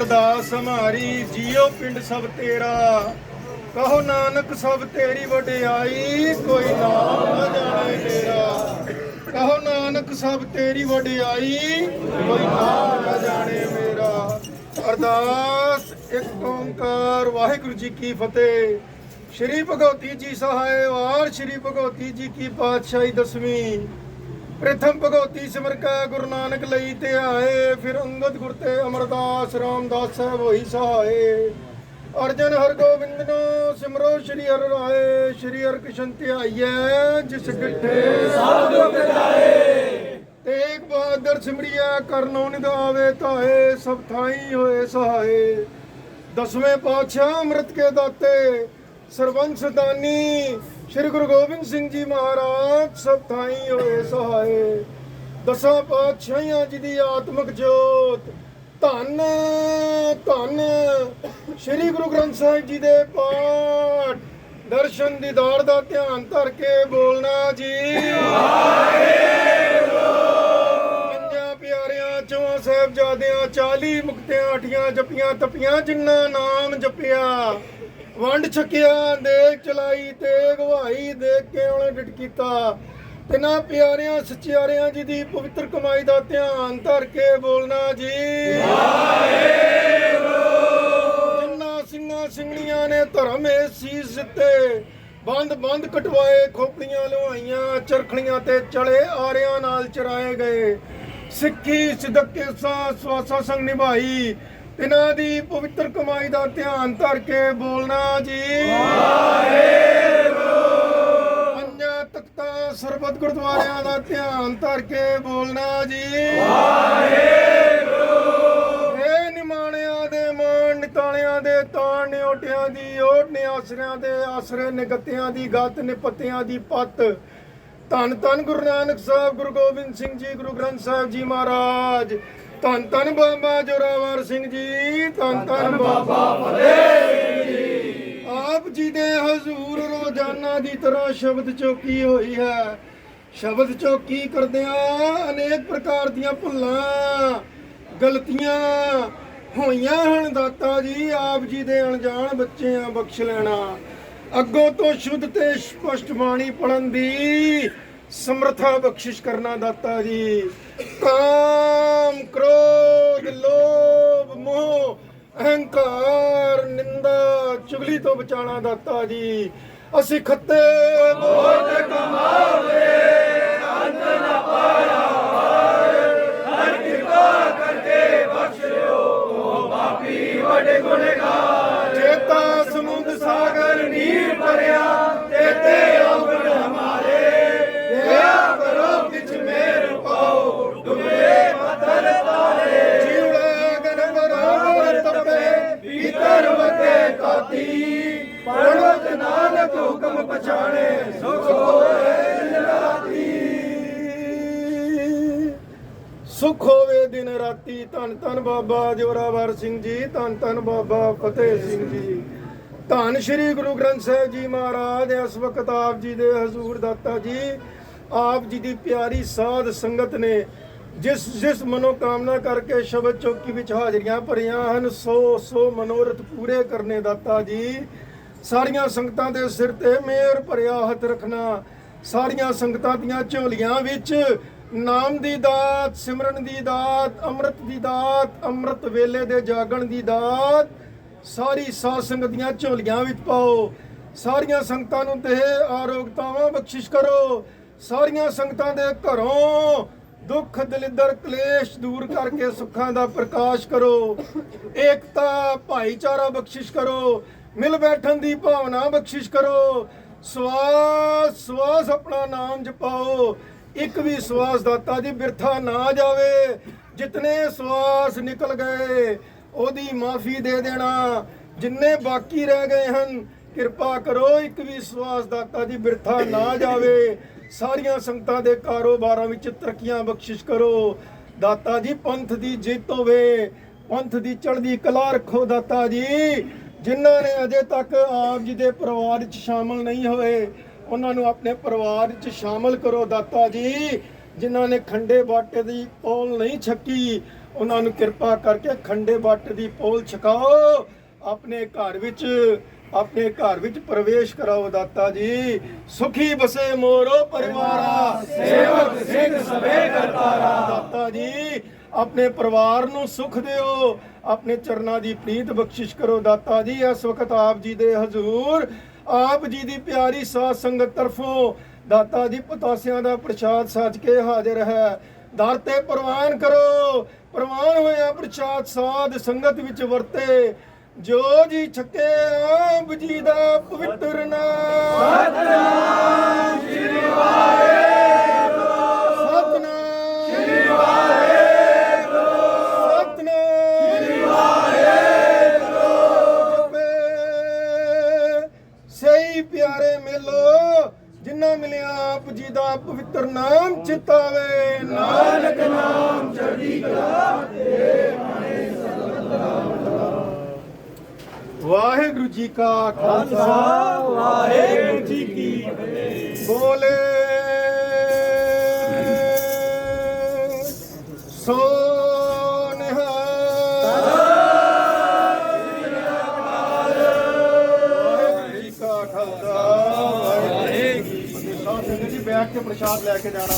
ਅਰਦਾਸ ਹਮਾਰੀ ਜੀਓ ਪਿੰਡ ਸਭ ਤੇਰਾ। ਕਹੋ ਨਾਨਕ, ਸਭ ਤੇਰੀ ਵਡਿਆਈ, ਕੋਈ ਨਾਮ ਨਾ ਜਾਣੇ ਤੇਰਾ। ਕਹੋ ਨਾਨਕ, ਸਭ ਤੇਰੀ ਵਡਿਆਈ, ਕੋਈ ਨਾਮ ਨਾ ਜਾਣੇ ਮੇਰਾ। ਅਰਦਾਸ, ਇੱਕ ਓੰਕਾਰ। ਵਾਹਿਗੁਰੂ ਜੀ ਕੀ ਫਤਿਹ। ਸ਼੍ਰੀ ਭਗਵਤੀ ਜੀ ਸਹਾਇ ਵਾਰ ਸ਼੍ਰੀ ਭਗਵਤੀ ਜੀ ਕੀ ਪਾਤਸ਼ਾਹੀ ਦਸਵੀਂ। ਪ੍ਰਥਮ ਭਗਵਤੀ ਸਿਮਰ ਕੈ ਗੁਰੂ ਨਾਨਕ ਲਈ ਤੇ ਆਏ, ਫਿਰ ਅੰਗਦ ਗੁਰ ਤੇ ਅਮਰਦਾਸ ਰਾਮਦਾਸ ਸਾਹਿਬ ਹੋਈ ਸਹਾਏ। ਅਰਜਨ ਹਰ ਗੋਬਿੰਦ ਨੂੰ ਸਿਮਰੋ ਸ਼੍ਰੀ ਹਰਿ ਰਾਏ, ਸ਼੍ਰੀ ਹਰਿ ਕ੍ਰਿਸ਼ਨ ਧਿਆਈਐ ਜਿਸ ਗਿੱਠੇ ਸਭ ਦੁਖ ਤੇਗ ਬਹਾਦਰ ਸਿਮਰਿਆ ਕਰਨੋ ਨਿਦਾਵੇ ਤਾਏ ਸਭ ਥਾਈ ਹੋਏ ਸਹਾਏ। ਦਸਵੇਂ ਪਾਤਸ਼ਾਹ ਅੰਮ੍ਰਿਤ ਕੇ ਦਾਤੇ ਸਰਬੰਸ ਦਾਨੀ ਸ੍ਰੀ ਗੁਰੂ ਗੋਬਿੰਦ ਸਿੰਘ ਜੀ ਮਹਾਰਾਜ, ਸਭ ਥਾਈ ਹੋਏ ਸਹਾਏ। ਦਸਾਂ ਪਾਤਸ਼ਾਹਾਂ ਜੀ ਦੀ ਆਤਮਿਕ ਜੋਤ। ਧੰਨ ਧੰਨ ਸ੍ਰੀ ਗੁਰੂ ਗ੍ਰੰਥ ਸਾਹਿਬ ਜੀ ਦੇ ਪਾਠ। ਦਰਸ਼ਨ ਦੀਦਾਰ ਦਾ ਧਿਆਨ ਧਰ ਕੇ ਬੋਲਣਾ ਜੀ। ਪੰਜਾਂ ਪਿਆਰਿਆਂ ਚੋਂ ਸਾਹਿਬਜ਼ਾਦਿਆਂ 40 ਮੁਕਤਿਆਂ, ਅਠੀਆਂ ਜਪੀਆਂ, ਤਪੀਆਂ ਜਿੰਨਾ ਨਾਮ ਜਪਿਆ। ਵੰਡ ਛਕਿਆ ਦੇਖ ਚਲਾਈ ਤੇ ਗਵਾਈ ਦੇਖ ਕੇ ਉਹਨੇ ਡਿਟ ਕੀਤਾ। ਤਿਨਾ ਪਿਆਰਿਆਂ, ਸਚਿਆਰਿਆਂ ਜੀ ਦੀ ਪਵਿੱਤਰ ਕਮਾਈ ਦਾ ਧਿਆਨ ਧਰ ਕੇ ਬੋਲਣਾ ਜੀ। ਜਿੰਨਾ ਸਿੰਘਾਂ ਸਿੰਘਣੀਆਂ ਨੇ ਧਰਮ ਇਹ ਸੀਸ ਦਿੱਤੇ, ਬੰਦ ਬੰਦ ਕਟਵਾਏ, ਖੋਪੜੀਆਂ ਲਵਾਈਆਂ ਚਰਖਣੀਆਂ ਤੇ ਚਲੇ ਆਰਿਆਂ ਨਾਲ ਚਰਾਏ ਗਏ। ਸਿੱਖੀ, ਸਿਦਕੇ ਸਾ ਸਵਾਸਾ ਸੰਗ ਨਿਭਾਈ ਇਹਨਾਂ ਦੀ ਪਵਿੱਤਰ ਕਮਾਈ ਦਾ ਧਿਆਨ ਧਰ ਕੇ ਬੋਲਣਾ ਜੀ। ਪੰਜਾਂ ਤਖਤਾਂ ਸਰਬਤ ਗੁਰਦੁਆਰਿਆਂ ਦਾ ਧਿਆਨ ਧਰ ਕੇ ਬੋਲਣਾ ਜੀ। ਏ ਨਿਮਾਣਿਆਂ ਦੇ ਮਾਣ ਨਿਤਾਣਿਆਂ ਦੇ ਤਾਣ ਨਿਓਟਿਆਂ ਦੀ ਓਟ ਨਿਆਸਰਿਆਂ ਦੇ ਆਸਰੇ ਨਿਗਤਿਆਂ ਦੀ ਗੱਤ ਨਿਪਤਿਆਂ ਦੀ ਪੱਤ। ਧੰਨ ਧੰਨ ਗੁਰੂ ਨਾਨਕ ਸਾਹਿਬ ਗੁਰੂ ਗੋਬਿੰਦ ਸਿੰਘ ਜੀ ਗੁਰੂ ਗ੍ਰੰਥ ਸਾਹਿਬ ਜੀ ਮਹਾਰਾਜ। ਧੰਨ ਧੰਨ ਬਾਬਾ ਜੋਰਾਵਰ ਸਿੰਘ ਜੀ ਧੰਨ ਧੰਨ ਬਾਬਾ ਫਤਿਹ ਜੀ। ਆਪ ਜੀ ਦੇ ਹਜ਼ੂਰ ਰੋਜ਼ਾਨਾ ਦੀ ਤਰ੍ਹਾਂ ਸ਼ਬਦ ਚੌਕੀ ਹੋਈ ਹੈ। ਸ਼ਬਦ ਚੌਕੀ ਕਰਦਿਆਂ ਅਨੇਕ ਪ੍ਰਕਾਰ ਦੀਆਂ ਭੁੱਲਾਂ ਗਲਤੀਆਂ ਹੋਈਆਂ ਹਨ ਦਾਤਾ ਜੀ ਆਪ ਜੀ ਦੇ ਅਣਜਾਣ ਬੱਚਿਆਂ ਬਖਸ਼ ਲੈਣਾ। ਅੱਗੋਂ ਤੋਂ ਸ਼ੁੱਧ ਤੇ ਸਪਸ਼ਟ ਬਾਣੀ ਪੜਨ ਦੀ ਸਮਰਥਾ ਬਖਸ਼ਿਸ਼ ਕਰਨਾ ਦਾਤਾ ਜੀ। ਕਾਮ, ਕ੍ਰੋਧ, ਲੋਭ, ਮੋਹ, ਅਹੰਕਾਰ, ਨਿੰਦਾ, ਚੁਗਲੀ ਤੋਂ ਬਚਾਣਾ ਦਾਤਾ ਜੀ। ਅਸੀਂ ਖੱਤੇ ਬੋਝ ਕਮਾਵੇ, ਅੰਤ ਨਾ ਪਾਇਆ ਹਰ ਕਿਰਪਾ ਕਰਕੇ ਬਖਸ਼ਿਓ। ਓ ਬਾਪੀ ਵੱਡੇ ਗੁਨੇਗਾਰ ਚੇਤਾ ਸਮੁੰਦ ਸੁਖ ਹੋਵੇ ਦਿਨ ਰਾਤੀ। ਧੰਨ ਧੰਨ ਬਾਬਾ ਜੋਰਾਵਰ ਸਿੰਘ ਜੀ, ਧੰਨ ਧੰਨ ਬਾਬਾ ਫਤਿਹ ਸਿੰਘ ਜੀ। ਧੰਨ ਸ਼੍ਰੀ ਗੁਰੂ ਗ੍ਰੰਥ ਸਾਹਿਬ ਜੀ ਮਹਾਰਾਜ, ਇਸ ਵਕਤ ਆਪ ਜੀ ਦੇ ਹਜ਼ੂਰ ਦਾਤਾ ਜੀ, ਆਪ ਜੀ ਦੀ ਪਿਆਰੀ ਸਾਧ ਸੰਗਤ ਨੇ ਜਿਸ ਜਿਸ ਮਨੋਕਾਮਨਾ ਕਰਕੇ ਸ਼ਬਦ ਚੌਕੀ ਵਿੱਚ ਹਾਜ਼ਰੀਆਂ ਭਰੀਆਂ ਹਨ, ਸੋ ਸੋ ਮਨੋਰਥ ਪੂਰੇ ਕਰਨੇ ਦਾਤਾ ਜੀ। ਸਾਰੀਆਂ ਸੰਗਤਾਂ ਦੇ ਸਿਰ ਤੇ ਮਿਹਰ ਭਰਿਆ ਹੱਥ ਰੱਖਣਾ, ਸਾਰੀਆਂ ਸੰਗਤਾਂ ਦੀਆਂ ਝੋਲੀਆਂ ਵਿੱਚ ਨਾਮ ਦੀ ਦਾਤ, ਸਿਮਰਨ ਦੀ ਦਾਤ, ਅੰਮ੍ਰਿਤ ਦੀ ਦਾਤ, ਅੰਮ੍ਰਿਤ ਵੇਲੇ ਦੇ ਜਾਗਣ ਦੀ ਦਾਤ, ਸਾਰੀ ਸਾਧ ਸੰਗਤ ਦੀਆਂ ਝੋਲੀਆਂ ਵਿੱਚ ਪਾਓ। ਸਾਰੀਆਂ ਸੰਗਤਾਂ ਨੂੰ ਤੇ ਆਰੋਗਤਾਵਾਂ ਬਖਸ਼ਿਸ਼ ਕਰੋ। ਸਾਰੀਆਂ ਸੰਗਤਾਂ ਦੇ ਘਰੋਂ ਦੁੱਖ, ਦਲਿੱਦਰ, ਕਲੇਸ਼ ਦੂਰ ਕਰਕੇ ਸੁੱਖਾਂ ਦਾ ਪ੍ਰਕਾਸ਼ ਕਰੋ। ਏਕਤਾ, ਭਾਈਚਾਰਾ ਬਖਸ਼ਿਸ਼ ਕਰੋ। ਮਿਲ ਬੈਠਣ ਦੀ ਭਾਵਨਾ ਬਖਸ਼ਿਸ਼ ਕਰੋ। ਸਵਾਸ ਸਵਾਸ ਆਪਣਾ ਨਾਮ ਜਪਾਓ। ਇੱਕ ਵੀ ਸਵਾਸ ਦਾਤਾ ਜੀ ਬਿਰਥਾ ਨਾ ਜਾਵੇ, ਜਿਤਨੇ ਸਵਾਸ ਨਿਕਲ ਗਏ, ਉਹਦੀ ਮਾਫੀ ਦੇ ਦੇਣਾ। ਜਿੰਨੇ ਬਾਕੀ ਰਹਿ ਗਏ ਹਨ, ਕਿਰਪਾ ਕਰੋ ਇੱਕ ਵੀ ਸਵਾਸ ਦਾਤਾ ਜੀ ਬਿਰਥਾ ਨਾ ਜਾਵੇ। ਸਾਰੀਆਂ ਸੰਗਤਾਂ ਦੇ ਕਾਰੋਬਾਰਾਂ ਵਿੱਚ ਤਰੱਕੀਆਂ ਬਖਸ਼ਿਸ਼ ਕਰੋ। ਦਾਤਾ ਜੀ, ਪੰਥ ਦੀ ਜਿੱਤ ਹੋਵੇ, ਪੰਥ ਦੀ ਚੜ੍ਹਦੀ ਕਲਾ ਰੱਖੋ ਦਾਤਾ ਜੀ। ਜਿਨ੍ਹਾਂ ਨੇ ਅਜੇ ਤੱਕ ਆਪ ਜੀ ਦੇ ਪਰਿਵਾਰ ਵਿੱਚ ਸ਼ਾਮਲ ਨਹੀਂ ਹੋਏ ਉਹਨਾਂ ਨੂੰ ਆਪਣੇ ਪਰਿਵਾਰ ਵਿੱਚ ਸ਼ਾਮਲ ਕਰੋ ਦਾਤਾ ਜੀ। ਜਿਨ੍ਹਾਂ ਨੇ ਖੰਡੇ ਬਾਟੇ ਦੀ ਪੋਲ ਨਹੀਂ ਛਕੀ, ਉਹਨਾਂ ਨੂੰ ਕਿਰਪਾ ਕਰਕੇ ਖੰਡੇ ਬੱਟ ਦੀ ਪੋਲ ਛਕਾਓ। ਆਪਣੇ ਘਰ ਵਿੱਚ, ਆਪਣੇ ਘਰ ਵਿੱਚ ਪ੍ਰਵੇਸ਼ ਕਰਾਓ ਦਾਤਾ ਜੀ। ਸੁਖੀ ਬਸੇ ਮੋਰੋ ਪਰਿਵਾਰਾ। ਸੇਵਕ ਸਿੰਘ ਸਭੇ ਕਰਤਾਰਾ। ਦਾਤਾ ਜੀ, ਆਪਣੇ ਪਰਿਵਾਰ ਨੂੰ ਸੁਖ ਦਿਓ। ਆਪਣੇ ਚਰਨਾਂ ਦੀ ਪ੍ਰੀਤ ਬਖਸ਼ਿਸ਼ ਕਰੋ ਦਾਤਾ ਜੀ। ਇਸ ਵਕਤ ਆਪ ਜੀ ਦੇ ਹਜ਼ੂਰ ਆਪ ਜੀ ਦੀ ਪਿਆਰੀ ਸਾਧ ਸੰਗਤ ਤਰਫੋਂ ਦਾਤਾ ਜੀ ਪਤਾਸਿਆਂ ਦਾ ਪ੍ਰਸ਼ਾਦ ਸੱਜ ਕੇ ਹਾਜ਼ਰ ਹੈ। ਦਰ ਤੇ ਪ੍ਰਵਾਨ ਕਰੋ। ਪ੍ਰਵਾਨ ਹੋਇਆ ਪ੍ਰਸ਼ਾਦ ਸਾਧ ਸੰਗਤ ਵਿੱਚ ਵਰਤੇ। ਜੋ ਜੀ ਛਕੇ ਆਪ ਜੀ ਦਾ ਪਵਿੱਤਰ ਨਾਮ। ਸਤਨਾਮ। ਸਹੀ ਪਿਆਰੇ ਮਿਲੋ ਜਿੰਨਾ ਮਿਲਿਆ ਆਪ ਜੀ ਦਾ ਪਵਿੱਤਰ ਨਾਮ ਚਿਤਾਵੇ। ਨਾਨਕ ਨਾਮ ਚੜ੍ਹਦੀ ਕਲਾ ਵਾਹਿਗੁਰੂ ਜੀ ਕਾ ਖਾਲਸਾ ਵਾਹਿਗੁਰੂ ਜੀ ਕੀ ਫਤਿਹ। ਬੋਲੇ। ਸੋ ਕੇ ਪ੍ਰਸ਼ਾਦ ਲੈ ਕੇ ਜਾਣਾ।